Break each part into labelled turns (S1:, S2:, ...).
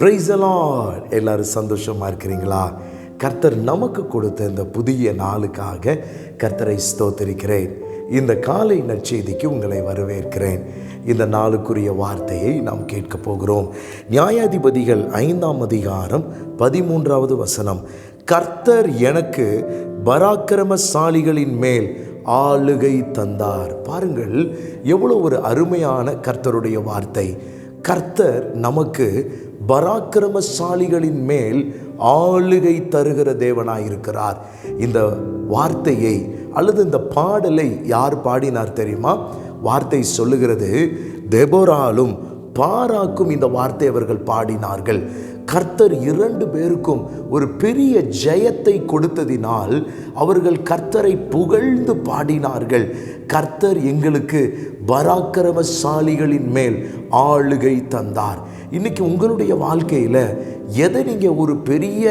S1: பிரைசலாட் எல்லாரும் சந்தோஷமாக இருக்கிறீங்களா? கர்த்தர் நமக்கு கொடுத்த இந்த புதிய நாளுக்காக கர்த்தரை ஸ்தோத்தரிக்கிறேன். இந்த காலை நற்செய்திக்கு உங்களை வரவேற்கிறேன். இந்த நாளுக்குரிய வார்த்தையை நாம் கேட்க போகிறோம். நியாயாதிபதிகள் ஐந்தாம் அதிகாரம் பதிமூன்றாவது வசனம். கர்த்தர் எனக்கு பராக்கிரமசாலிகளின் மேல் ஆளுகை தந்தார். பாருங்கள் எவ்வளோ ஒரு அருமையான கர்த்தருடைய வார்த்தை. கர்த்தர் நமக்கு பராக்கிரமசாலிகளின் மேல் ஆளுகை தருகிற தேவனாயிருக்கிறார். இந்த வார்த்தையை அல்லது இந்த பாடலை யார் பாடினார் தெரியுமா? வார்த்தை சொல்லுகிறது தெபோராலும் பாராக்கும் இந்த வார்த்தை அவர்கள் பாடினார்கள். கர்த்தர் இரண்டு பேருக்கும் ஒரு பெரிய ஜெயத்தை கொடுத்ததினால் அவர்கள் கர்த்தரை புகழ்ந்து பாடினார்கள். கர்த்தர் எங்களுக்கு பராக்கிரமசாலிகளின் மேல் ஆளுகை தந்தார். இன்றைக்கி உங்களுடைய வாழ்க்கையில் எதை நீங்கள் ஒரு பெரிய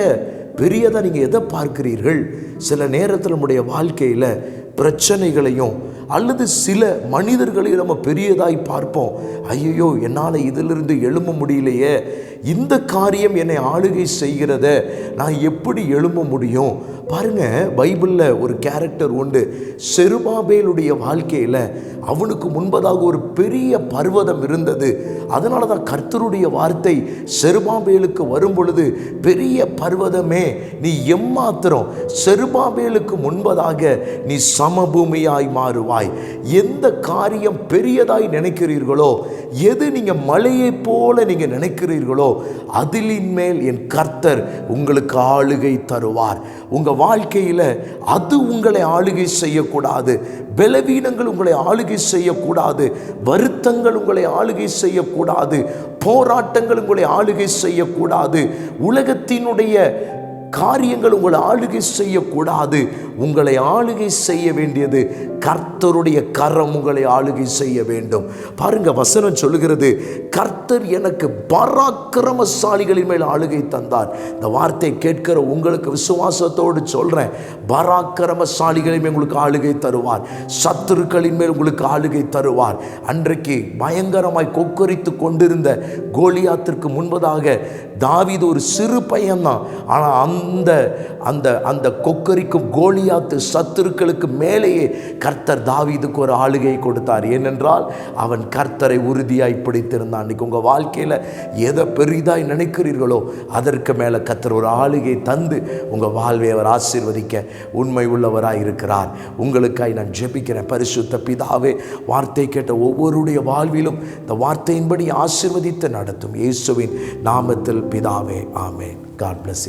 S1: பெரியதாக நீங்கள் எதை பார்க்கிறீர்கள்? சில நேரத்தில் நம்முடைய வாழ்க்கையில் பிரச்சனைகளையும் அல்லது சில மனிதர்களையும் நம்ம பெரியதாய் பார்ப்போம். ஐயோ என்னால் இதிலிருந்து எழும்ப முடியலையே. இந்த காரியம் என்னை ஆளுகை செய்கிறத நான் எப்படி எழும்ப முடியும்? பாருங்க பைபிளில் ஒரு கேரக்டர் உண்டு. செருபாபேலுடைய வாழ்க்கையில் அவனுக்கு முன்பதாக ஒரு பெரிய பர்வதம் இருந்தது. அதனால தான் கர்த்தருடைய வார்த்தை செருபாபேலுக்கு வரும் பொழுது பெரிய பர்வதமே நீ எம்மாத்திரம் செருபாபேலுக்கு முன்பதாக நீ சமபூமியாய் மாறுவாய். எந்த காரியம் பெரியதாய் நினைக்கிறீர்களோ எது நீங்கள் மலையை போல நீங்கள் நினைக்கிறீர்களோ அதிலின் மேல் என் கர்த்தர் உங்களுக்கு ஆளுகை தருவார். வாழ்க்கையில் அது உங்களை ஆளுகை செய்யக்கூடாது. பலவீனங்கள் உங்களை ஆளுகை செய்யக்கூடாது. வருத்தங்கள் உங்களை ஆளுகை செய்யக்கூடாது. போராட்டங்கள் உங்களை ஆளுகை செய்யக்கூடாது. உலகத்தினுடைய காரியங்கள் உங்களை ஆளுகை செய்யக்கூடாது. உங்களை ஆளுகை செய்ய வேண்டியது கர்த்தருடைய கரம் உங்களை ஆளுகை செய்ய வேண்டும். பாருங்க வசனம் சொல்லுகிறது கர்த்தர் எனக்கு பராக்கிரமசாலிகளின் மேல் ஆளுகை தந்தார். இந்த வார்த்தை கேட்கிற உங்களுக்கு விசுவாசத்தோடு சொல்கிறேன் பராக்கிரமசாலிகளின் மேல் உங்களுக்கு ஆளுகை தருவார். சத்துருக்களின் மேல் உங்களுக்கு ஆளுகை தருவார். அன்றைக்கு பயங்கரமாய் கொக்கரித்து கொண்டிருந்த கோலியாத்திற்கு முன்பதாக தாவிது ஒரு சிறு பையன்தான். ஆனால் அந்த அந்த அந்த அந்த கொக்கரிக்கும் கோலியாத்து சத்துருக்களுக்கு மேலேயே கர்த்தர் தாவிதுக்கு ஒரு ஆளுகை கொடுத்தார். ஏனென்றால் அவன் கர்த்தரை உறுதியாய் பிடித்திருந்தான். அன்றைக்கி உங்கள் வாழ்க்கையில் எதை பெரிதாய் நினைக்கிறீர்களோ அதற்கு மேலே கர்த்தர் ஒரு ஆளுகை தந்து உங்கள் வாழ்வை அவர் ஆசீர்வதிக்க உண்மை உள்ளவராக இருக்கிறார். உங்களுக்காய் நான் ஜெபிக்கிறேன். பரிசுத்த பிதாவே வார்த்தை கேட்ட ஒவ்வொருடைய வாழ்விலும் இந்த வார்த்தையின்படி ஆசீர்வதித்து நடத்தும் இயேசுவின் நாமத்தில் பிதாவே. ஆமேன். God plus